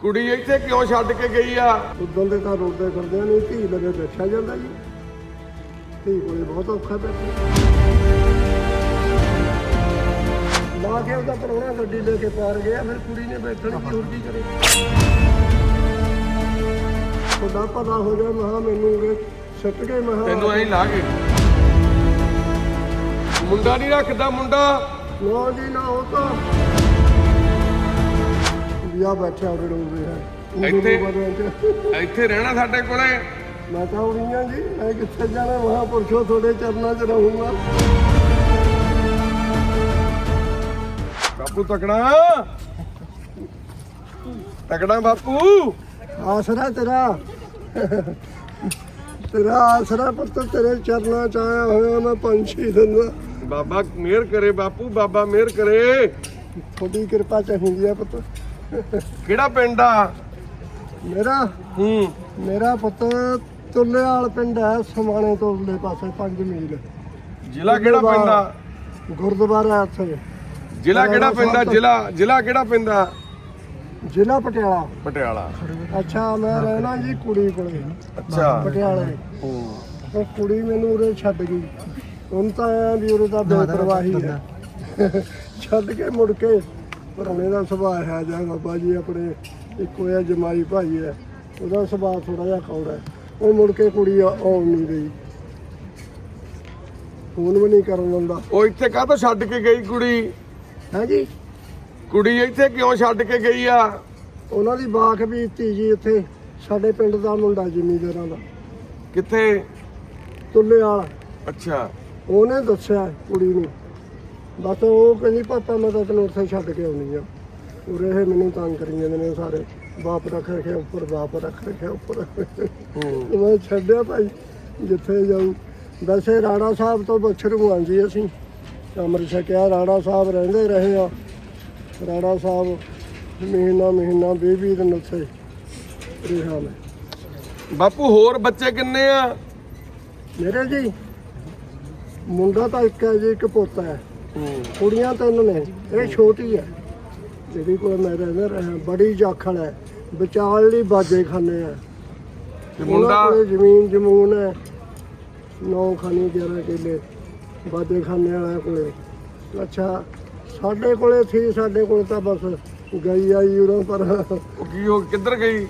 ਕੁੜੀ ਇੱਥੇ ਕਿਉਂ ਛੱਡ ਕੇ ਗਈ ਆ? ਉਦੋਂ ਦੇ ਤਾਂ ਰੋਂਦੇ ਫਿਰਦੇ ਨੇ ਧੀ ਲਵੇ ਬੈਠਾ ਜਾਂਦਾ ਜੀ। ਧੀ ਕੋਲੇ ਬਹੁਤ ਔਖਾ ਬੈਠਾ ਲਾ ਕੇ ਉਹਦਾ ਪਰੋਣਾ ਗੱਡੀ ਲੈ ਕੇ ਪਾਰ ਗਿਆ ਫਿਰ ਕੁੜੀ ਨੇ ਬੈਠਣ ਕੀ ਹੋਰ ਕੀ ਕਰੇ? ਖੁਦਾ ਪਤਾ ਹੋ ਜਾ ਮਹਾ ਮੈਨੂੰ ਸਿੱਟ ਕੇ ਮਹਾ ਤੈਨੂੰ ਐਂ ਲਾ ਕੇ। ਮੁੰਡਾ ਨਹੀਂ ਰੱਖਦਾ ਮੁੰਡਾ। ਨਾ ਜੀ ਨਾ ਉਹ ਤਾਂ। ਵਿਆਹ ਬੈਠਾ ਉਰੇ ਰੋਂਦੇ ਹੈ। ਇੱਥੇ? ਇੱਥੇ। ਰਹਿਣਾ ਸਾਡੇ ਕੋਲੇ। ਮੈਂ ਤਾਂ ਉਰੀਆਂ ਜੀ ਮੈਂ ਕਿੱਥੇ ਜਾਣਾ ਮਹਾਂਪੁਰਸ਼ੋ ਤੁਹਾਡੇ ਚਰਨਾਂ 'ਚ ਰਹੂੰਗਾ। ਬਾਪੂ ਤਕੜਾ। ਤਕੜਾ ਬਾਪੂ। ਆਸਰਾ ਤੇਰਾ। ਤੇਰਾ ਆਸਰਾ ਪੁੱਤ ਤੇਰੇ ਚਰਨਾਂ 'ਚ ਆਇਆ ਹੋਇਆ ਮੈਂ ਪੰਛੀ ਦਿੰਦਾ ਬਾਬਾ ਮਿਹਰ ਕਰੇ ਬਾਪੂ ਬਾਬਾ ਮਿਹਰ ਕਰੇ। ਤੁਹਾਡੀ ਕਿਰਪਾ ਚਾਹੀਦੀ ਹੈ ਪੁੱਤ। ਕਿਹੜਾ ਪਿੰਡ ਆ? ਮੇਰਾ? ਹੂੰ। ਮੇਰਾ ਪੁੱਤ ਤੁੱਲੇਵਾਲ ਪਿੰਡ ਹੈ ਸਮਾਣੇ ਤੋਂ ਉਰਲੇ ਪਾਸੇ 5 ਮੀਲ। ਜ਼ਿਲ੍ਹਾ ਕਿਹੜਾ ਪਿੰਡ ਆ? ਗੁਰਦੁਆਰਾ ਉੱਥੇ ਜ਼ਿਲ੍ਹਾ ਕਿਹੜਾ ਪਿੰਡ ਆ? ਜ਼ਿਲ੍ਹਾ ਜ਼ਿਲ੍ਹਾ ਕਿਹੜਾ ਪੈਂਦਾ ਜ਼ਿਲ੍ਹਾ ਪਟਿਆਲਾ। ਪਟਿਆਲਾ। ਅੱਛਾ ਮੈਂ ਰਹਿਣਾ ਜੀ ਕੁੜੀ ਕੋਲੇ। ਅੱਛਾ। ਪਟਿਆਲੇ। ਹੂੰ। ਉਹ ਕੁੜੀ ਮੈਨੂੰ ਉਰੇ ਛੱਡ ਗਈ। ਹੁਣ ਤਾਂ ਵੀ ਉਰੇ ਤਾਂ ਬੇਪਰਵਾਹੀ ਹੈ। ਛੱਡ ਕੇ ਮੁੜ ਕੇ ਪਰੌਣੇ ਦਾ ਸੁਭਾਅ ਹੈ ਜਾਂ ਬਾਬਾ ਜੀ ਆਪਣੇ ਇੱਕੋ ਜਿਹਾ ਜਮਾਈ ਭਾਈ ਹੈ ਉਹਦਾ ਸੁਭਾਅ ਥੋੜਾ ਜਿਹਾ ਕੌੜਾ ਹੈ। ਉਹ ਮੁੜ ਕੇ ਕੁੜੀ ਆ- ਆਉਣ ਨਹੀਂ ਰਹੀ ਫੋਨ ਵੀ ਨਹੀਂ ਕਰਨ ਦਿੰਦਾ। ਉਹ ਇੱਥੇ ਕਾਹਤੋਂ ਛੱਡ ਕੇ ਗਈ ਕੁੜੀ? ਹੈ ਜੀ? ਕੁੜੀ ਇੱਥੇ ਕਿਉਂ ਛੱਡ ਕੇ ਗਈ ਆ? ਉਹਨਾਂ ਦੀ ਬਾਖ ਵੀ ਧੀ ਜੀ ਇੱਥੇ ਸਾਡੇ ਪਿੰਡ ਦਾ ਮੁੰਡਾ ਜ਼ਿਮੀਂਦਾਰਾਂ ਦਾ। ਕਿੱਥੇ? ਤੁੱਲੇ ਵਾਲਾ। ਅੱਛਾ। ਉਹਨੇ ਦੱਸਿਆ ਕੁੜੀ ਨੂੰ। ਬਸ ਉਹ ਕਹਿੰਦੀ ਪਾਪਾ ਮੈਂ ਤਾਂ ਤੈਨੂੰ ਉੱਥੇ ਛੱਡ ਕੇ ਆਉਣੀ ਆ। ਉਰੇ ਇਹ ਮੈਨੂੰ ਤੰਗ ਕਰੀ ਜਾਂਦੇ ਨੇ ਸਾਰੇ। ਬਾਪ ਰੱਖ ਰੱਖਿਆ ਉੱਪਰ ਬਾਪ ਰੱਖ ਰੱਖਿਆ ਉੱਪਰ। ਹੂੰ। ਮੈਂ ਛੱਡਿਆ ਭਾਈ ਜਿੱਥੇ ਜਾਊ। ਵੈਸੇ ਰਾਣਾ ਸਾਹਿਬ ਤੋਂ ਬਛਰੂ ਆਂ ਜੀ ਅਸੀਂ। ਅੰਮ੍ਰਿਤ ਛਕਿਆ ਰਾਣਾ ਸਾਹਿਬ ਰਹਿੰਦੇ ਰਹੇ ਆ। ਰਾਣਾ ਸਾਹਿਬ ਮਹੀਨਾ ਮਹੀਨਾ 20 20 ਦਿਨ ਉੱਥੇ ਰਿਹਾ ਮੈਂ। ਬਾਪੂ ਹੋਰ ਬੱਚੇ ਕਿੰਨੇ ਆ? ਮੇਰੇ ਜੀ ਮੁੰਡਾ ਤਾਂ ਇੱਕ ਹੈ ਜੀ ਇੱਕ ਪੋਤਾ ਹੂੰ। ਕੁੜੀਆਂ ਤਿੰਨ ਨੇ ਇਹ ਛੋਟੀ ਹੈ। ਜਿਹੜੀ ਕੋਲ ਮੈਂ ਰਹਿੰਦਾ ਰਿਹਾ ਬੜੀ ਜਾਖਲ ਹੈ। ਵਿਚਾਲ ਲਈ ਬਾਜੇ ਖਾਨੇ ਆ। ਤੇ ਮੁੰਡਾ? ਕੋਲੇ ਜ਼ਮੀਨ ਜਮੂਨ ਹੈ। 9 ਖਾਨੀ 11 ਕਿੱਲੇ। ਬਾਜੇ ਖਾਨੇ ਵਾਲਾ ਕੋਲੇ। ਅੱਛਾ ਸਾਡੇ ਕੋਲੇ ਸੀ ਸਾਡੇ ਕੋਲ ਤਾਂ ਬਸ ਗਈ ਆਈ ਉਰੋਂ ਪਰ ਉਹ ਕੀ ਹੋ ਕਿੱਧਰ ਗਈ?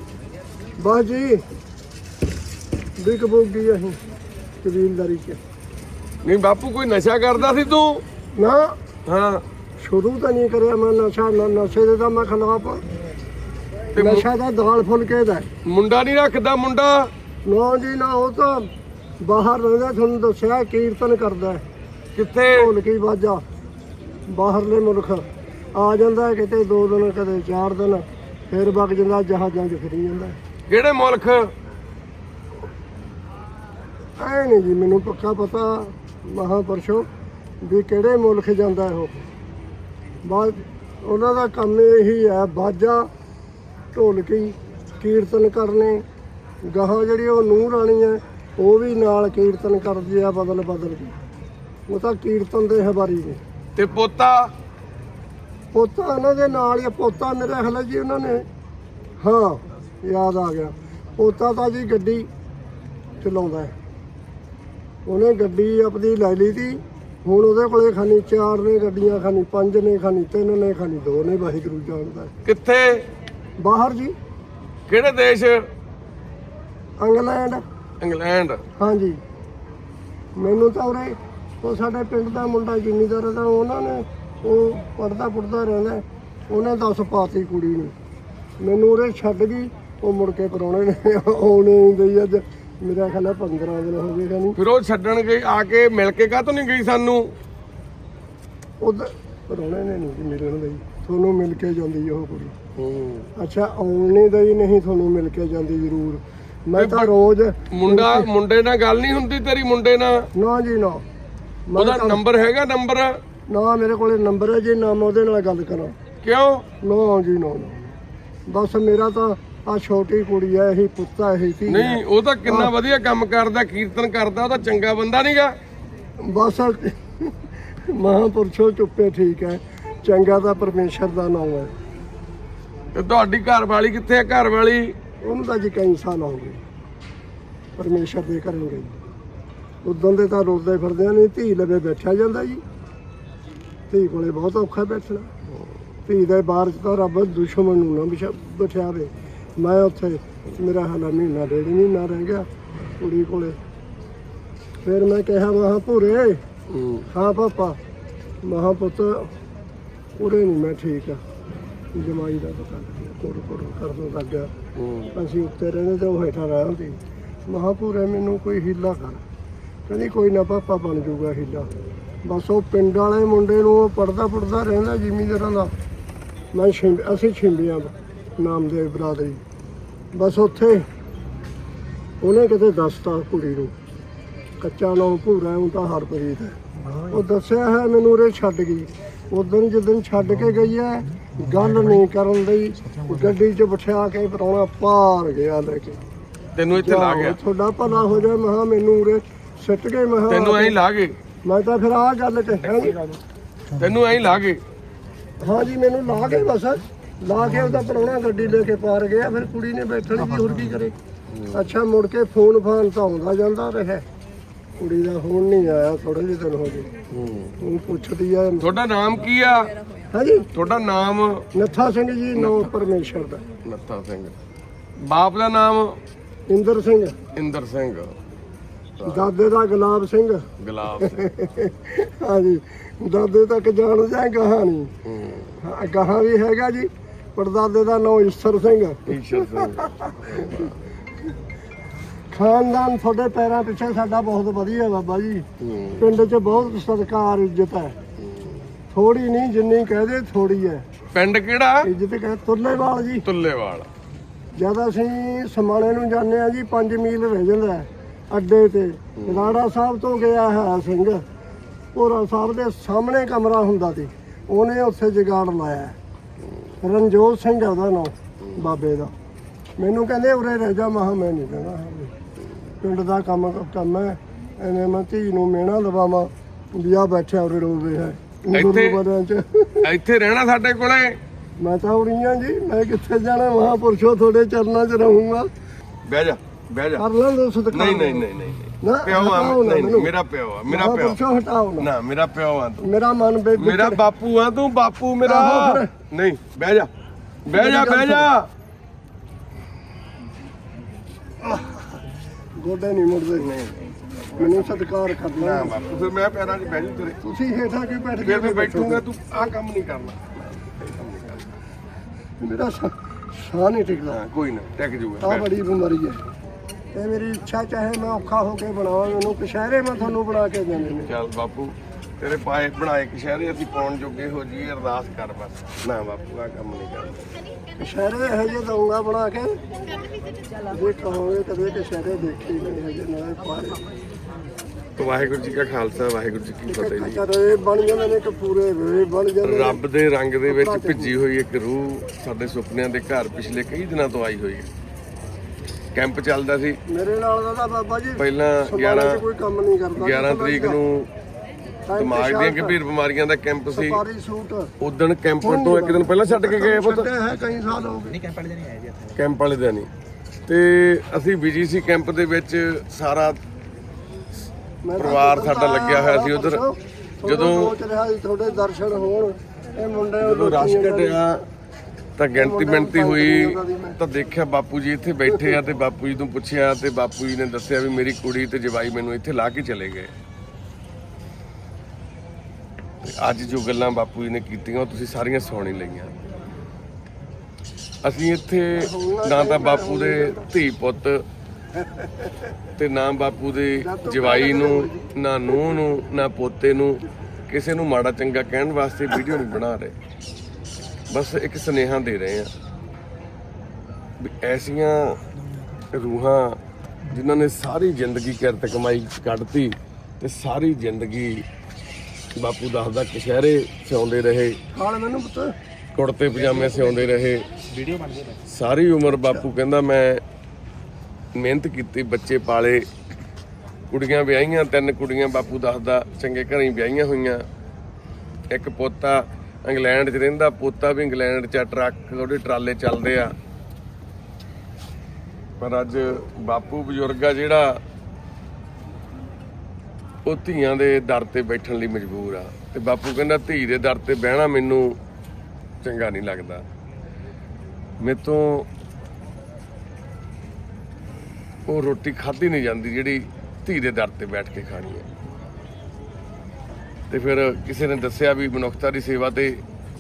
ਬਸ ਜੀ ਬਿਕ ਬੁੱਗੀ ਅਸੀਂ ਕਬੀਲਦਾਰੀ ਚ। ਨਹੀਂ ਬਾਪੂ ਕੋਈ ਨਸ਼ਾ ਕਰਦਾ ਸੀ ਤੂੰ? ਨਾ। ਹਾਂ। ਸ਼ੁਰੂ ਤਾਂ ਨਹੀਂ ਕਰਿਆ ਮੈਂ ਨਸ਼ਾ ਨ- ਨਸ਼ੇ ਦੇ ਤਾਂ ਮੈਂ ਖਿਲਾਫ ਤੇ ਮੁ- ਨਸ਼ਾ ਦਾ ਦਾਲ ਫੁਲਕੇ ਦਾ। ਹੈ। ਮੁੰਡਾ ਨਹੀਂ ਰੱਖਦਾ ਮੁੰਡਾ। ਨਾ ਜੀ ਨਾ ਉਹ ਤਾਂ ਬਾਹਰ ਰਹਿੰਦਾ ਤੁਹਾਨੂੰ ਦੱਸਿਆ ਕੀਰਤਨ ਕਰਦਾ। ਹੈ। ਕਿੱਥੇ? ਢੋਲਕੀ ਬਾਜਾ। ਬਾਹਰਲੇ ਮੁਲਕ। ਆ ਜਾਂਦਾ ਹੈ ਕਿਤੇ ਦੋ ਦਿਨ ਕਦੇ ਚਾਰ ਦਿਨ ਫਿਰ ਵਗ ਜਾਂਦਾ ਜਹਾਜ਼ਾਂ 'ਚ ਫਿਰੀ ਜਾਂਦਾ। ਕਿਹੜੇ ਮੁਲਕ? ਐ ਨਹੀਂ ਜੀ ਮੈਨੂੰ ਪੱਕਾ ਪਤਾ ਮਹਾਪੁਰਸ਼ੋ। ਵੀ ਕਿਹੜੇ ਮੁਲਕ ਜਾਂਦਾ ਉਹ? ਬਾਅਦ ਉਹਨਾਂ ਦਾ ਕੰਮ ਇਹੀ ਹੈ ਬਾਜਾ ਢੋਲਕੀ ਕੀਰਤਨ ਕਰਨੇ। ਗਾਹਾਂ ਜਿਹੜੀ ਉਹ ਨੂੰਹ ਰਾਣੀ ਹੈ ਉਹ ਵੀ ਨਾਲ ਕੀਰਤਨ ਕਰਦੀ ਆ ਬਦਲ ਬਦਲ ਕੇ। ਉਹ ਤਾਂ ਕੀਰਤਨ ਦੇ ਹਵਾਰੀ ਨੇ। ਤੇ ਪੋਤਾ? ਪੋਤਾ ਉਹਨਾਂ ਦੇ ਨਾਲ ਹੀ ਪੋਤਾ ਮੇਰੇ ਖਿਆਲ ਜੀ ਉਹਨਾਂ ਨੇ। ਹਾਂ ਯਾਦ ਆ ਗਿਆ। ਪੋਤਾ ਤਾਂ ਜੀ ਗੱਡੀ ਚਲਾਉਂਦਾ ਹੈ। ਉਹਨੇ ਗੱਡੀ ਆਪਣੀ ਲੈ ਲਈ ਤੀ ਹੁਣ ਉਹਦੇ ਕੋਲੇ ਖਾਨੀ ਚਾਰ ਨੇ ਗੱਡੀਆਂ ਖਾਨੀ ਪੰਜ ਨੇ ਖਾਨੀ ਤਿੰਨ ਨੇ ਖਾਨੀ ਦੋ ਨੇ ਵਾਹਿਗੁਰੂ ਜਾਣਦਾ। ਕਿੱਥੇ? ਬਾਹਰ ਜੀ। ਕਿਹੜੇ ਦੇਸ਼? ਇੰਗਲੈਂਡ। ਇੰਗਲੈਂਡ। ਹਾਂਜੀ। ਮੈਨੂੰ ਤਾਂ ਉਰੇ ਉਹ ਸਾਡੇ ਪਿੰਡ ਦਾ ਮੁੰਡਾ ਜ਼ਿਮੀਦਾਰ ਦਾ ਉਹਨਾਂ ਨੇ ਉਹ ਪੜਦਾ ਪੁੜਦਾ ਰਹਿੰਦਾ। ਉਹਨੇ ਦੱਸ ਪਾਤੀ ਕੁੜੀ ਨੂੰ। ਮੈਨੂੰ ਉਰੇ ਛੱਡ ਗਈ ਉਹ ਮੁੜ ਕੇ ਪਰੌਣੇ ਨੇ ਆਉਣੇ ਨਹੀਂ ਗਈ ਅੱਜ। ਮੇਰਾ ਖਿਆਲ ਹੈ 15 ਦਿਨ ਹੋ ਗਏ ਨਹੀਂ ਫਿਰ ਉਹ ਛੱਡਣ ਗਈ ਆ ਕੇ ਮਿਲ ਕੇ ਕਾਹਤੋਂ ਨਹੀਂ ਗਈ ਸਾਨੂੰ? ਉਧਰ ਪਰੌਣੇ ਨੇ ਨਹੀਂ ਮਿਲਣ ਗਈ ਤੁਹਾਨੂੰ ਮਿਲ ਕੇ ਜਾਂਦੀ ਉਹ ਕੁੜੀ। ਹੂੰ। ਅੱਛਾ ਆਉਣ ਨਹੀਂ ਗਈ ਨਹੀਂ ਤੁਹਾਨੂੰ ਮਿਲ ਕੇ ਜਾਂਦੀ ਜ਼ਰੂਰ। ਮੈਂ ਤੇ ਤਾਂ ਰੋਜ਼ ਮੁੰਡਾ ਮੁੰਡੇ ਨਾਲ ਗੱਲ ਨਹੀਂ ਹੁੰਦੀ ਤੇਰੀ ਮੁੰਡੇ ਨਾਲ? ਨਾ ਜੀ ਨਾ। ਉਹਦਾ ਤਾਂ- ਨੰਬਰ ਹੈਗਾ ਨੰਬਰ? ਨਾ ਮੇਰੇ ਕੋਲੇ ਨੰਬਰ ਹੈ ਜੀ ਨਾ ਮੈਂ ਉਹਦੇ ਨਾਲ ਗੱਲ ਕਰਾਂ। ਕਿਉਂ? ਨਾ ਜੀ ਨਾ। ਬਸ ਮੇਰਾ ਤਾਂ ਆ ਛੋਟੀ ਕੁੜੀ ਐ ਇਹੀ ਪੁੱਤਾ ਇਹੀ ਸੀ ਨਹੀਂ ਉਹ ਤਾਂ ਕਿੰਨਾ ਵਧੀਆ ਕੰਮ ਕਰਦਾ ਕੀਰਤਨ ਕਰਦਾ ਉਹ ਤਾਂ ਚੰਗਾ ਬੰਦਾ ਨਹੀਂਗਾ ਬਸ ਮਹਾਂਪੁਰਸ਼ੋ ਚੁੱਪੇ ਠੀਕ ਹੈ ਚੰਗਾ ਤਾਂ ਪਰਮੇਸ਼ਰ ਦਾ ਨਾਮ ਹੈ ਤੇ ਤੁਹਾਡੀ ਘਰ ਵਾਲੀ ਕਿੱਥੇ ਹੈ ਘਰ ਵਾਲੀ ਉਹਨੂੰ ਤਾਂ ਜੀ ਕਈ ਸਾਲ ਹੋ ਗਏ। ਪਰਮੇਸ਼ਰ ਦੇ ਕਰਨਗੇ ਜੀ ਉਦੋਂ ਦੇ ਤਾਂ ਰੋਜ਼ਦੇ ਫਿਰਦੇ ਆ ਨਹੀਂ ਧੀ ਲਵੇ ਬੈਠਿਆ ਜਾਂਦਾ ਜੀ। ਧੀ ਕੋਲੇ ਬਹੁਤ ਔਖਾ ਬੈਠਣਾ। ਧੀ ਦੇ ਬਾਹਰ ਤਾਂ ਰੱਬ ਦੁਸ਼ਮਣ ਨੂੰ ਨਾ ਬਿਠਾ- ਬਿਠਾਵੇ। ਮੈਂ ਉੱਥੇ ਮੇਰਾ ਹਾਲਾ ਮਹੀਨਾ ਡੇਢ ਮਹੀਨਾ ਰਹਿ ਗਿਆ ਕੁੜੀ ਕੋਲੇ। ਫਿਰ ਮੈਂ ਕਿਹਾ ਮਹਾ ਭੂਰੇ ਹੂੰ। ਪਾਪਾ। ਮਹਾ ਪੁੱਤ ਉਰੇ ਨਹੀਂ ਮੈਂ ਠੀਕ ਆ। ਜਮਾਈ ਦਾ ਪਤਾ ਲੱਗਿਆ ਕੋੜ ਕੋੜ ਕਰਨ ਲੱਗ ਗਿਆ। ਅਸੀਂ ਉੱਤੇ ਰਹਿੰਦੇ ਤੇ ਉਹ ਹੇਠਾਂ ਰਹਿ ਹੁੰਦੀ ਮਹਾਪੁਰੇ ਮੈਨੂੰ ਕੋਈ ਹੀਲਾ ਕਰ। ਕਹਿੰਦੀ ਕੋਈ ਨਾ ਪਾਪਾ ਬਣ ਜਾਊਗਾ ਹੀਲਾ। ਬਸ ਉਹ ਪਿੰਡ ਵਾਲੇ ਮੁੰਡੇ ਨੂੰ ਉਹ ਪੜਦਾ ਪੜਦਾ ਰਹਿੰਦਾ ਜ਼ਿਮੀਂਦਾਰਾਂ ਦਾ। ਮੈਂ ਛਿੰਬ ਅਸੀਂ ਛਿੰਬੀਆਂ ਨਾਮ ਦੇ ਬਰਾਦਰੀ। ਬਸ ਉੱਥੇ। ਉਹਨੇ ਕਿਤੇ ਦੱਸਤਾ ਕੁੜੀ ਨੂੰ। ਕੱਚਾ ਨਾਮ ਭੂਰਾ ਉਹ ਤਾਂ ਹਰਪ੍ਰੀਤ ਹੈ। ਉਹ ਦੱਸਿਆ ਹੈ ਮੈਨੂੰ ਉਰੇ ਛੱਡ ਗਈ। ਉਦੋਂ ਜਦੋਂ ਛੱਡ ਕੇ ਗਈ ਹੈ ਗੱਲ ਨਹੀਂ ਕਰਨ ਦੀ ਗੱਡੀ 'ਚ ਬਿਠਾ ਕੇ ਪਰਾਉਣਾ ਪਾਰ ਗਿਆ ਲੈ ਕੇ। ਤੈਨੂੰ ਇੱਥੇ ਲਾ ਗਿਆ। ਤੁਹਾਡਾ ਭਲਾ ਹੋ ਜਾਏ ਮਹਾ ਮੈਨੂੰ ਉਰੇ ਸਿੱਟ ਗਏ ਮਹਾ ਤੈਨੂੰ ਐਂ ਲਾ ਗਏ ਮੈਂ ਤਾਂ ਫਿਰ ਆਹ ਗੱਲ ਕਹਿ ਤੈਨੂੰ ਐਂ ਲਾ ਗਏ ਹਾਂ ਜੀ ਮੈਨੂੰ ਲਾ ਕੇ ਬਸ। ਲਾ ਕੇ ਉਹਦਾ ਪਰਾਉਣਾ ਗੱਡੀ ਲੈ ਕੇ ਪਾਰ ਗਿਆ ਫਿਰ ਕੁੜੀ ਨੇ ਬੈਠਣ ਦੀ ਹੋਰ ਕੀ ਕਰੇ? ਅੱਛਾ ਮੁੜ ਕੇ ਫੋਨ ਫਾਨ ਤਾਂ ਆਉਂਦਾ ਜਾਂਦਾ ਰਿਹਾ। ਕੁੜੀ ਦਾ ਫੋਨ ਨਹੀਂ ਆਇਆ ਥੋੜੇ ਜਿਹੇ ਦਿਨ ਹੋ ਗਏ। ਹੂੰ। ਉਹ ਪੁੱਛਦੀ ਆ ਤੁਹਾਡਾ ਨਾਮ ਕੀ ਆ? ਹਾਂਜੀ? ਤੁਹਾਡਾ ਨਾਮ? ਨੱਥਾ ਸਿੰਘ ਜੀ ਨੌ ਪਰਮੇਸ਼ਰ ਦਾ। ਨੱਥਾ ਸਿੰਘ। ਬਾਪ ਦਾ ਨਾਮ? ਇੰਦਰ ਸਿੰਘ। ਇੰਦਰ ਸਿੰਘ। ਦਾਦੇ ਦਾ ਗੁਲਾਬ ਸਿੰਘ। ਗੁਲਾਬ ਸਿੰਘ। ਹਾਂਜੀ। ਦਾਦੇ ਤੱਕ ਜਾਣ ਜਾਂ ਨਹੀਂ? ਹੂੰ ਹਾਂ, ਗਾਹਾਂ ਵੀ ਹੈਗਾ ਜੀ। ਪੜਦਾਦੇ ਦਾ ਨਾਮ ਈਸ਼ਰ ਸਿੰਘ। ਈਸ਼ਰ ਸਿੰਘ। ਖਾਨਦਾਨ ਤੁਹਾਡੇ ਪੈਰਾਂ ਪਿੱਛੇ ਸਾਡਾ ਬਹੁਤ ਵਧੀਆ ਬਾਬਾ ਜੀ। ਪਿੰਡ 'ਚ ਬਹੁਤ ਸਤਿਕਾਰ ਇੱਜ਼ਤ ਹੈ। ਥੋੜੀ ਨਹੀਂ ਜਿੰਨੀ ਕਹਦੇ ਥੋੜੀ ਹੈ। ਪਿੰਡ ਕਿਹੜਾ? ਇੱਜ਼ਤ ਕਹੇ ਤੁੱਲੇਵਾਲ ਜੀ। ਤੁੱਲੇਵਾਲ। ਜਦ ਅਸੀਂ ਸਮਾਣੇ ਨੂੰ ਜਾਂਦੇ ਆ ਜੀ 5 ਮੀਲ ਰਹਿ ਜਾਂਦਾ ਅੱਡੇ ਤੇ। ਰਾੜਾ ਸਾਹਿਬ ਤੋਂ ਗਿਆ ਹੈ ਸਿੰਘ। ਭੋਰਾ ਸਾਹਿਬ ਦੇ ਸਾਹਮਣੇ ਕਮਰਾ ਹੁੰਦਾ ਸੀ। ਉਹਨੇ ਉੱਥੇ ਜਗਾੜ ਲਾਇਆ। ਰਣਜੋਤ ਸਿੰਘ ਆ ਉਹਦਾ ਨਾਮ ਬਾਬੇ ਦਾ। ਮੈਨੂੰ ਕਹਿੰਦੇ ਉਰੇ ਰਹਿ ਜਾ ਮਹਾ ਮੈਂ ਨਹੀਂ ਰਹਿਣਾ ਹਾਲੇ। ਪਿੰਡ ਦਾ ਕੰਮ ਕੰਮ ਹੈ। ਐਵੇਂ ਮੈਂ ਧੀ ਨੂੰ ਮਿਹਣਾ ਲਵਾਵਾਂ ਵੀ ਆ ਬੈਠਿਆ ਉਰੇ ਰੋਵੇ ਹੈ। ਇੱਥੇ? ਗੁਰਦੁਆਰਿਆਂ 'ਚ। ਇੱਥੇ ਰਹਿਣਾ ਸਾਡੇ ਕੋਲੇ? ਮੈਂ ਤਾਂ ਉਰੀਆਂ ਜੀ ਮੈਂ ਕਿੱਥੇ ਜਾਣਾ? ਮਹਾਪੁਰਸ਼ੋ ਤੁਹਾਡੇ ਚਰਨਾਂ 'ਚ ਰਹੂੰਗਾ। ਬਹਿ ਜਾ ਬਹਿ ਜਾ। ਕਰ ਲੈਂਦੇ ਸਤਿਕਾਰ। ਨਹੀਂ ਨਹੀਂ ਨਹੀਂ ਨਹੀਂ। ਨਾ ਪਿਓ ਆ ਹਟਾਓ ਨਾ ਨਹੀਂ ਨਹੀਂ, ਮੈਨੂੰ। ਮੇਰਾ ਪਿਓ ਆ ਮੇਰਾ ਪਿਓ ਮਹਾਂਪੁਰਸ਼ੋਂ ਹਟਾਓ ਨਾ। ਨਾ ਮੇਰਾ ਪਿਓ ਆ ਤੂੰ। ਮੇਰਾ ਮਨ ਬੇ ਮੇਰਾ ਬਾਪੂ ਆ ਤੂੰ ਬਾਪੂ ਮੇਰਾ। ਆਹੋ ਫਿਰ। ਨਹੀਂ ਬਹਿ ਜਾ। ਬਹਿ ਜਾ ਬਹਿ ਜਾ। ਗੋਡੇ ਨਹੀਂ ਮੁੜਦੇ। ਮੈਨੂੰ ਸਤਿਕਾਰ ਨਾ ਕਰਨਾ ਬਾਪੂ ਫਿਰ ਮੈਂ ਪੈਰਾਂ 'ਚ ਬਹਿ ਜੂ ਤੇਰੇ। ਤੁਸੀਂ ਹੇਠਾਂ ਕਿਉਂ ਬੈਠ ਫਿਰ ਮੈਂ ਕੇ ਬੈਠੂਗਾ ਤੂੰ ਆਹ ਕੰਮ ਨਹੀਂ ਕਰਨਾ। ਮੇਰਾ ਸਾਹ ਸਾਹ ਨਹੀਂ ਟਿਕਦਾ। ਹਾਂ ਕੋਈ ਨਾ ਟਿਕ ਜੂਗਾ ਆ ਬੈਠ। ਬੜੀ ਬਿਮਾਰੀ ਹੈ। ਇਹ ਮੇਰੀ ਇੱਛਾ ਚਾਹੇ ਮੈਂ ਔਖਾ ਹੋ ਕੇ ਬਣਾਵਾਂ ਮੈਨੂੰ ਕਸ਼ਹਿਰੇ ਮੈਂ ਤੁਹਾਨੂੰ ਬਣਾ ਕੇ ਦੇਣੇ ਨੇ। ਚੱਲ ਬਾਪੂ ਤੇਰੇ ਪਾਏ ਬਣਾਏ ਕਸ਼ਹਿਰੇ ਅਸੀਂ ਪਾਉਣ ਜੋਗੇ ਹੋ ਜੀ ਅਰਦਾਸ ਕਰ ਬਸ। ਨਾ ਬਾਪੂ ਆ ਕੰਮ ਨਹੀਂ ਕਰਨਾ। ਕਸ਼ਹਿਰੇ ਇਹੋ ਜਿਹੇ ਦਊਂਗਾ ਬਣਾ ਕੇ ਜੇ ਕਹੋਗੇ ਕਦੇ ਕਸ਼ਹਿਰੇ ਦੇਖੀ ਨਹੀਂ ਹਜੇ ਨਾ ਪਾਏ। ਵਾਹਿਗੁਰੂ ਜੀ ਕਾ ਖਾਲਸਾ ਵਾਹਿਗੁਰੂ ਜੀ ਕੀ ਫਤਿਹ ਜੀ। ਇਹ ਬਣ ਜਾਂਦੇ ਨੇ ਕਿ ਪੂਰੇ ਵੇ ਬਣ ਜਾਂਦੇ ਰੱਬ ਦੇ ਰੰਗ ਦੇ ਵਿੱਚ ਭਿੱਜੀ ਹੋਈ ਇੱਕ ਰੂਹ ਸਾਡੇ ਸੁਪਨਿਆਂ ਦੇ ਘਰ ਪਿਛਲੇ ਕਈ ਦਿਨਾਂ ਤੋਂ ਆਈ ਹੋਈ ਹੈ। ਕੈਂਪ ਚੱਲਦਾ ਸੀ। ਮੇਰੇ ਨਾਲ ਦਾ ਤਾਂ ਬਾਬਾ ਜੀ ਪਹਿਲਾਂ ਸਮਾਣੇ 'ਚ 11 ਕੋਈ ਕੰਮ ਨਹੀਂ ਕਰਦਾ 11 ਤਰੀਕ ਨੂੰ ਦਿਮਾਗ ਤੇ ਦੀਆਂ ਗੰਭੀਰ ਬਿਮਾਰੀਆਂ ਦਾ ਕੈਂਪ ਸੀ। Safari suit. ਉਦੋਂ ਕੈਂਪ ਤੋਂ ਇੱਕ ਦਿਨ ਪਹਿਲਾਂ ਛੱਡ ਕੇ ਗਏ ਪੁੱਤ। ਛੱਡਿਆ ਹੈ ਕਈ ਸਾਲ ਹੋ ਗਏ। ਕੈਂਪ ਵਾਲੇ ਦਿਨ ਹੀ ਤੇ ਅਸੀਂ ਬਿਜ਼ੀ ਸੀ ਕੈਂਪ ਦੇ ਵਿੱਚ ਸਾਰਾ ਪਰਿਵਾਰ ਸਾਡਾ ਲੱਗਿਆ ਹੋਇਆ ਸੀ ਉੱਧਰ। ਜਦੋਂ ਜਦੋਂ- ਸੋਚ ਰਿਹਾ ਸੀ ਤੁਹਾਡੇ ਦਰਸ਼ਨ ਹੋਣ ਇਹ ਮੁੰਡੇ ਜਦੋਂ ਰਸ਼ ਘਟਿਆ ਤਾਂ ਗਿਣਤੀ ਮਿਣਤੀ ਹੋਈ ਤਾਂ ਦੇਖਿਆ ਬਾਪੂ ਜੀ ਇੱਥੇ ਬੈਠੇ ਆ ਤੇ ਬਾਪੂ ਜੀ ਨੂੰ ਪੁੱਛਿਆ ਤੇ ਬਾਪੂ ਜੀ ਨੇ ਦੱਸਿਆ ਵੀ ਮੇਰੀ ਕੁੜੀ ਤੇ ਜਵਾਈ ਮੈਨੂੰ ਇੱਥੇ ਲਾ ਕੇ ਚਲੇ ਗਏ। ਤੇ ਅੱਜ ਜੋ ਗੱਲਾਂ ਬਾਪੂ ਜੀ ਨੇ ਕੀਤੀਆਂ ਉਹ ਤੁਸੀਂ ਸਾਰੀਆਂ ਸੁਣ ਹੀ ਲਈਆਂ। ਅਸੀਂ ਇੱਥੇ ਨਾ ਤਾਂ ਬਾਪੂ ਦੇ ਧੀ ਪੁੱਤ ਤੇ ਨਾ ਬਾਪੂ ਦੇ ਜਵਾਈ ਨੂੰ ਨਾ ਨੂੰਹ ਨੂੰ ਨਾ ਪੋਤੇ ਨੂੰ ਕਿਸੇ ਨੂੰ ਮਾੜਾ ਚੰਗਾ ਕਹਿਣ ਵਾਸਤੇ ਵੀਡੀਓ ਨਹੀਂ ਬਣਾ ਰਹੇ। ਬਸ ਇੱਕ ਸੁਨੇਹਾ ਦੇ ਰਹੇ ਆ ਵੀ ਐਸੀਆਂ ਰੂਹਾਂ ਜਿਨ੍ਹਾਂ ਨੇ ਸਾਰੀ ਜ਼ਿੰਦਗੀ ਕਿਰਤ ਕਮਾਈ ਕੱਢਤੀ ਤੇ ਸਾਰੀ ਜ਼ਿੰਦਗੀ ਬਾਪੂ ਦੱਸਦਾ ਕਸ਼ਹਿਰੇ ਸਿਉਂਦੇ ਰਹੇ। ਖਾਲ ਮੈਨੂੰ ਪੁੱਤ। ਕੁੜਤੇ ਪਜਾਮੇ ਸਿਉਂਦੇ ਰਹੇ। ਸਾਰੀ ਉਮਰ ਬਾਪੂ ਕਹਿੰਦਾ ਮੈਂ ਮਿਹਨਤ ਕੀਤੀ ਬੱਚੇ ਪਾਲੇ ਕੁੜੀਆਂ ਵਿਆਹੀਆਂ ਤਿੰਨ ਕੁੜੀਆਂ ਬਾਪੂ ਦੱਸਦਾ ਚੰਗੇ ਘਰਾਂ ਵਿਆਹੀਆਂ ਹੋਈਆਂ। ਇੱਕ ਪੋਤਾ ਇੰਗਲੈਂਡ 'ਚ ਰਹਿੰਦਾ ਪੋਤਾ ਵੀ ਇੰਗਲੈਂਡ 'ਚ ਆ, ਟਰੱਕ ਉਹਦੇ ਟਰਾਲੇ ਚੱਲਦੇ ਆ। ਪਰ ਅੱਜ ਬਾਪੂ ਬਜ਼ੁਰਗ ਆ ਜਿਹੜਾ ਉਹ ਧੀਆਂ ਦੇ ਦਰ ਤੇ ਬੈਠਣ ਲਈ ਮਜਬੂਰ ਆ। ਤੇ ਬਾਪੂ ਕਹਿੰਦਾ ਧੀ ਦੇ ਦਰ ਤੇ ਬਹਿਣਾ ਮੈਨੂੰ ਚੰਗਾ ਨਹੀਂ ਲੱਗਦਾ। ਮੇਰੇ ਤੋਂ ਉਹ ਰੋਟੀ ਖਾਧੀ ਨਹੀਂ ਜਾਂਦੀ ਜਿਹੜੀ ਧੀ ਦੇ ਦਰ ਤੇ ਬੈਠ ਕੇ ਖਾਣੀ ਹੈ। ਤੇ ਫਿਰ ਕਿਸੇ ਨੇ ਦੱਸਿਆ ਵੀ ਮਨੁੱਖਤਾ ਦੀ ਸੇਵਾ ਤੇ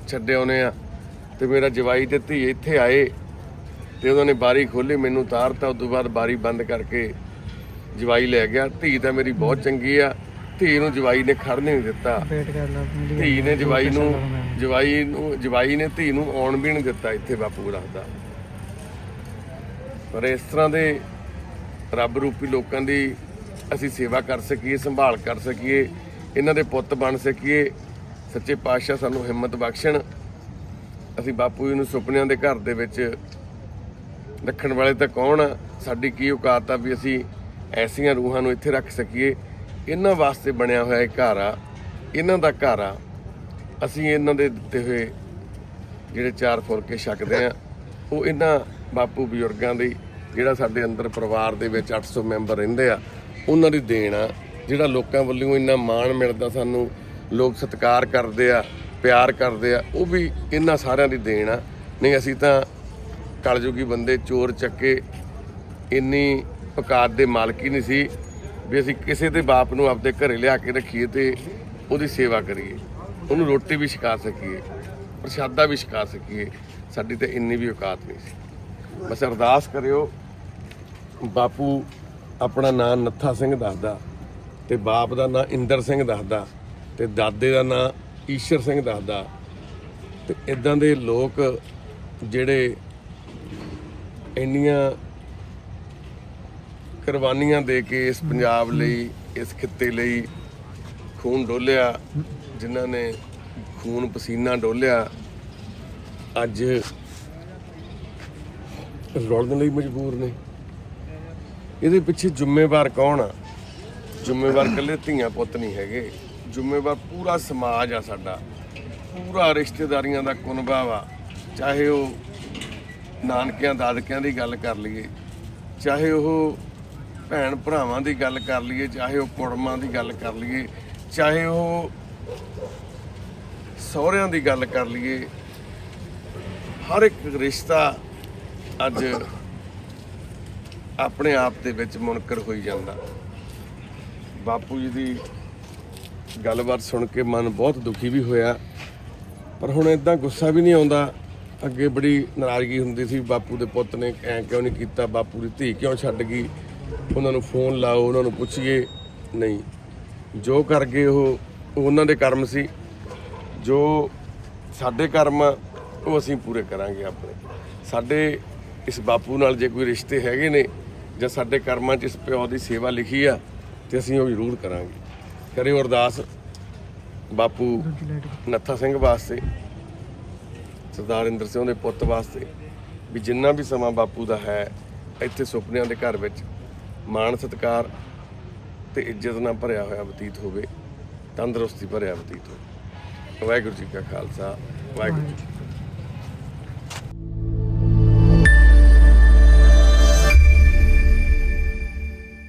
ਛੱਡੇ ਆਉਨੇ ਆ। ਤੇ ਮੇਰਾ ਜਵਾਈ ਤੇ ਧੀ ਇੱਥੇ ਆਏ ਤੇ ਉਹਨਾਂ ਨੇ ਬਾਰੀ ਖੋਲੀ ਮੈਨੂੰ ਉਤਾਰਤਾ ਉਸ ਤੋਂ ਬਾਅਦ ਬਾਰੀ ਬੰਦ ਕਰਕੇ ਜਵਾਈ ਲੈ ਗਿਆ। ਧੀ ਤਾਂ ਮੇਰੀ ਬਹੁਤ ਚੰਗੀ ਆ। ਧੀ ਨੂੰ ਜਵਾਈ ਨੇ ਖੜ ਨਹੀਂ ਦਿੱਤਾ। ਧੀ ਨੇ ਜਵਾਈ ਨੂੰ ਜਵਾਈ ਨੂੰ ਜਵਾਈ ਨੇ ਧੀ ਨੂੰ ਆਉਣ ਵੀ ਨਹੀਂ ਦਿੱਤਾ ਇੱਥੇ ਬਾਪੂ ਰੱਖਦਾ। ਪਰ ਇਸ ਤਰ੍ਹਾਂ ਦੇ ਰੱਬ ਰੂਪੀ ਲੋਕਾਂ ਦੀ ਅਸੀਂ ਸੇਵਾ ਕਰ ਸਕੀਏ ਸੰਭਾਲ ਕਰ ਸਕੀਏ। ਇਹਨਾਂ ਦੇ ਪੁੱਤ ਬਣ ਸਕੀਏ। ਸੱਚੇ ਪਾਤਸ਼ਾਹ ਸਾਨੂੰ ਹਿੰਮਤ ਬਖਸ਼ਣ। ਅਸੀਂ ਬਾਪੂ ਜੀ ਨੂੰ ਸੁਪਨਿਆਂ ਦੇ ਘਰ ਦੇ ਵਿੱਚ ਰੱਖਣ ਵਾਲੇ ਤਾਂ ਕੌਣ ਆ? ਸਾਡੀ ਕੀ ਔਕਾਤ ਆ ਵੀ ਅਸੀਂ ਐਸੀਆਂ ਰੂਹਾਂ ਨੂੰ ਇੱਥੇ ਰੱਖ ਸਕੀਏ? ਇਹਨਾਂ ਵਾਸਤੇ ਬਣਿਆ ਹੋਇਆ ਇਹ ਘਰ ਆ। ਇਹਨਾਂ ਦਾ ਘਰ ਆ। ਅਸੀਂ ਇਹਨਾਂ ਦੇ ਦਿੱਤੇ ਹੋਏ ਜਿਹੜੇ ਚਾਰ ਫੁਲਕੇ ਛਕਦੇ ਆ, ਉਹ ਇਹਨਾਂ ਬਾਪੂ ਬਜ਼ੁਰਗਾਂ ਦੀ ਜਿਹੜਾ ਸਾਡੇ ਅੰਦਰ ਪਰਿਵਾਰ ਦੇ ਵਿੱਚ 800 ਮੈਂਬਰ ਰਹਿੰਦੇ ਆ, ਉਹਨਾਂ ਦੀ ਦੇਣ ਆ। ਜਿਹੜਾ ਲੋਕਾਂ ਵੱਲੋਂ ਇੰਨਾ ਮਾਣ ਮਿਲਦਾ ਸਾਨੂੰ, ਲੋਕ ਸਤਿਕਾਰ ਕਰਦੇ ਆ, ਪਿਆਰ ਕਰਦੇ ਆ, ਉਹ ਵੀ ਇਹਨਾਂ ਸਾਰਿਆਂ ਦੀ ਦੇਣ ਆ। ਨਹੀਂ, ਅਸੀਂ ਤਾਂ ਕਲਯੁਗੀ ਬੰਦੇ ਚੋਰ ਚੱਕੇ ਇੰਨੀ ਔਕਾਤ ਦੇ ਮਾਲਕ ਹੀ ਨਹੀਂ ਸੀ ਵੀ ਅਸੀਂ ਕਿਸੇ ਦੇ ਬਾਪ ਨੂੰ ਆਪਦੇ ਘਰੇ ਲਿਆ ਕੇ ਰੱਖੀਏ ਤੇ ਉਹਦੀ ਸੇਵਾ ਕਰੀਏ। ਉਹਨੂੰ ਰੋਟੀ ਵੀ ਛਕਾ ਸਕੀਏ, ਪ੍ਰਸ਼ਾਦਾ ਵੀ ਛਕਾ ਸਕੀਏ। ਸਾਡੀ ਤਾਂ ਇੰਨੀ ਵੀ ਔਕਾਤ ਨਹੀਂ ਸੀ। ਬਸ ਅਰਦਾਸ ਕਰਿਓ, ਬਾਪੂ ਆਪਣਾ ਨਾਮ ਨੱਥਾ ਸਿੰਘ ਦੱਸਦਾ। ਤੇ ਬਾਪ ਦਾ ਨਾਂ ਇੰਦਰ ਸਿੰਘ ਦੱਸਦਾ ਤੇ ਦਾਦੇ ਦਾ ਨਾਂ ਈਸ਼ਰ ਸਿੰਘ ਦੱਸਦਾ। ਤੇ ਇਦਾਂ ਦੇ ਲੋਕ ਜਿਹੜੇ ਇੰਨੀਆਂ ਕੁਰਬਾਨੀਆਂ ਦੇ ਕੇ ਇਸ ਪੰਜਾਬ ਲਈ, ਇਸ ਖਿੱਤੇ ਲਈ ਖੂਨ ਡੋਲਿਆ, ਜਿਨ੍ਹਾਂ ਨੇ ਖੂਨ ਪਸੀਨਾ ਡੋਲਿਆ, ਅੱਜ ਰੋਲਣ ਲਈ ਮਜਬੂਰ ਨੇ। ਇਹਦੇ ਪਿੱਛੇ ਜ਼ਿੰਮੇਵਾਰ ਕੌਣ ਆ? ਜ਼ਿੰਮੇਵਾਰ ਇਕੱਲੇ ਧੀਆਂ ਪੁੱਤ ਨਹੀਂ ਹੈਗੇ। ਜ਼ਿੰਮੇਵਾਰ ਪੂਰਾ ਸਮਾਜ ਆ ਸਾਡਾ। ਪੂਰਾ ਰਿਸ਼ਤੇਦਾਰੀਆਂ ਦਾ ਕੁਨਬਾ ਵਾ ਚਾਹੇ ਉਹ ਨਾਨਕਿਆਂ, ਦਾਦਕਿਆਂ ਦੀ ਗੱਲ ਕਰ ਲਈਏ। ਚਾਹੇ ਉਹ ਭੈਣ ਭਰਾਵਾਂ ਦੀ ਗੱਲ ਕਰ ਲਈਏ। ਚਾਹੇ ਉਹ ਕੁੜਮਾਂ ਦੀ ਗੱਲ ਕਰ ਲਈਏ। ਚਾਹੇ ਉਹ ਸਹੁਰਿਆਂ ਦੀ ਗੱਲ ਕਰ ਲਈਏ। ਹਰ ਇੱਕ ਰਿਸ਼ਤਾ ਅੱਜ ਆਪਣੇ ਆਪ ਦੇ ਵਿੱਚ ਮੁਨਕਰ ਹੋਈ ਜਾਂਦਾ। ਬਾਪੂ ਜੀ ਦੀ ਗੱਲਬਾਤ ਸੁਣ ਕੇ ਮਨ ਬਹੁਤ ਦੁਖੀ ਵੀ ਹੋਇਆ। ਪਰ ਹੁਣ ਇਦਾਂ ਗੁੱਸਾ ਵੀ ਨਹੀਂ ਆਉਂਦਾ। ਅੱਗੇ ਬੜੀ ਨਾਰਾਜ਼ਗੀ ਹੁੰਦੀ ਸੀ ਬਾਪੂ ਦੇ ਪੁੱਤ ਨੇ ਐ ਕਿਉਂ ਨਹੀਂ ਕੀਤਾ ਬਾਪੂ ਦੀ ਧੀ ਕਿਉਂ ਛੱਡ ਗਈ? ਉਹਨਾਂ ਨੂੰ ਫੋਨ ਲਾਓ ਉਹਨਾਂ ਨੂੰ ਪੁੱਛੀਏ। ਨਹੀਂ ਜੋ ਕਰ ਗਏ ਉਹ ਉਹਨਾਂ ਦੇ ਕਰਮ ਸੀ। ਜੋ ਸਾਡੇ ਕਰਮ ਆ, ਉਹ ਅਸੀਂ ਪੂਰੇ ਕਰਾਂਗੇ ਆਪਣੇ। ਸਾਡੇ ਇਸ ਬਾਪੂ ਨਾਲ ਜੇ ਕੋਈ ਰਿਸ਼ਤੇ ਹੈਗੇ ਨੇ ਜਾਂ ਸਾਡੇ ਕਰਮਾਂ 'ਚ ਇਸ ਪਿਓ ਦੀ ਸੇਵਾ ਲਿਖੀ ਆ ਤੇ ਅਸੀਂ ਉਹ ਜ਼ਰੂਰ ਕਰਾਂਗੇ। ਕਰਿਓ ਅਰਦਾਸ, ਬਾਪੂ ਨੱਥਾ ਸਿੰਘ ਵਾਸਤੇ, ਸਰਦਾਰ ਇੰਦਰ ਸਿੰਘ ਦੇ ਪੁੱਤ ਵਾਸਤੇ, ਵੀ ਜਿੰਨਾ ਵੀ ਸਮਾਂ ਬਾਪੂ ਦਾ ਹੈ, ਇੱਥੇ ਸੁਪਨਿਆਂ ਦੇ ਘਰ ਵਿੱਚ ਮਾਣ ਸਤਿਕਾਰ ਤੇ ਇੱਜ਼ਤ ਨਾਲ ਭਰਿਆ ਹੋਇਆ ਬਤੀਤ ਹੋਵੇ, ਤੰਦਰੁਸਤੀ ਭਰਿਆ ਬਤੀਤ ਹੋਵੇ। ਵਾਹਿਗੁਰੂ ਜੀ ਕਾ ਖਾਲਸਾ, ਵਾਹਿਗੁਰੂ ਜੀ